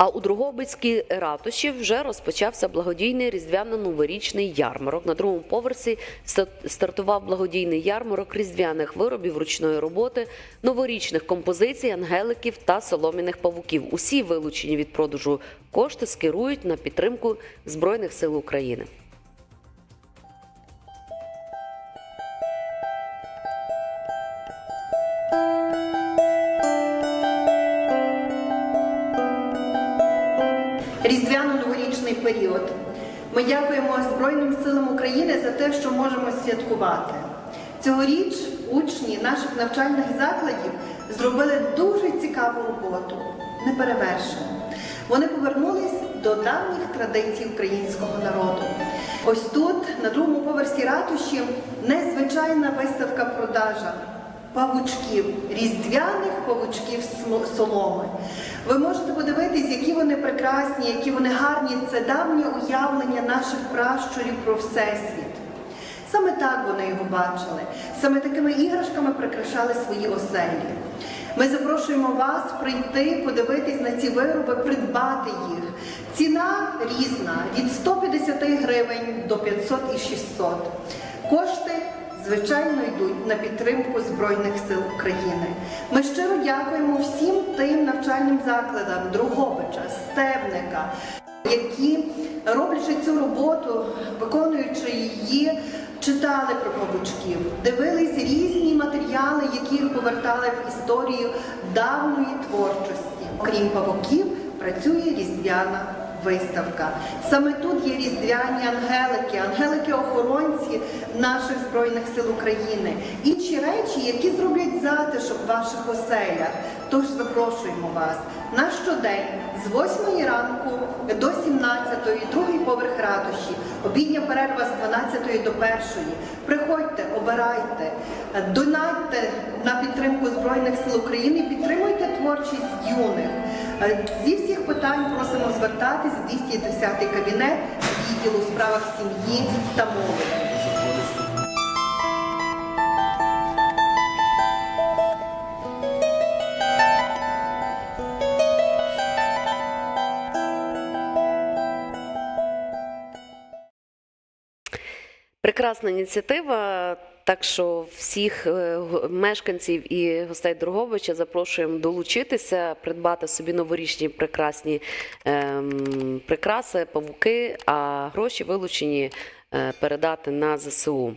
А у Другобицькій ратуші вже розпочався благодійний різдвяно-новорічний ярмарок. На другому поверсі стартував благодійний ярмарок різдвяних виробів ручної роботи, новорічних композицій, ангеликів та соломіних павуків. Усі вилучені від продажу кошти скерують на підтримку Збройних сил України. Різдвяно-новорічний період. Ми дякуємо Збройним силам України за те, що можемо святкувати. Цьогоріч учні наших навчальних закладів зробили дуже цікаву роботу, неперевершену. Вони повернулись до давніх традицій українського народу. Ось тут, на другому поверсі ратуші, незвичайна виставка продажа павучків, різдвяних павучків соломи. Ви можете подивитись, які вони прекрасні, які вони гарні. Це давнє уявлення наших пращурів про всесвіт. Саме так вони його бачили, саме такими іграшками прикрашали свої оселі. Ми запрошуємо вас прийти, подивитись на ці вироби, придбати їх. Ціна різна від 150 гривень до 500 і 600. Кошти звичайно йдуть на підтримку Збройних сил України. Ми щиро дякуємо всім тим навчальним закладам Другобича, Стебника, які, роблячи цю роботу, виконуючи її, читали про павучків, дивились різні матеріали, які їх повертали в історію давньої творчості. Окрім павуків, працює різдвяна виставка. Саме тут є різдвяні ангелики, ангелики-охоронці наших Збройних сил України. Інші речі, які зроблять затишок в ваших оселях. Тож запрошуємо вас на щодень з 8 ранку до 17, другий поверх ратуші, обідня перерва з 12 до 1. Приходьте, обирайте, донатьте на підтримку Збройних сил України, підтримуйте творчість юних. Зі всіх питань просимо звертатись в 210 кабінет відділу у справах сім'ї та молоді. Прекрасна ініціатива. Так що всіх е, мешканців і гостей Другобича запрошуємо долучитися, придбати собі новорічні прекрасні ем, прикраси, павуки, а гроші вилучені е, передати на ЗСУ.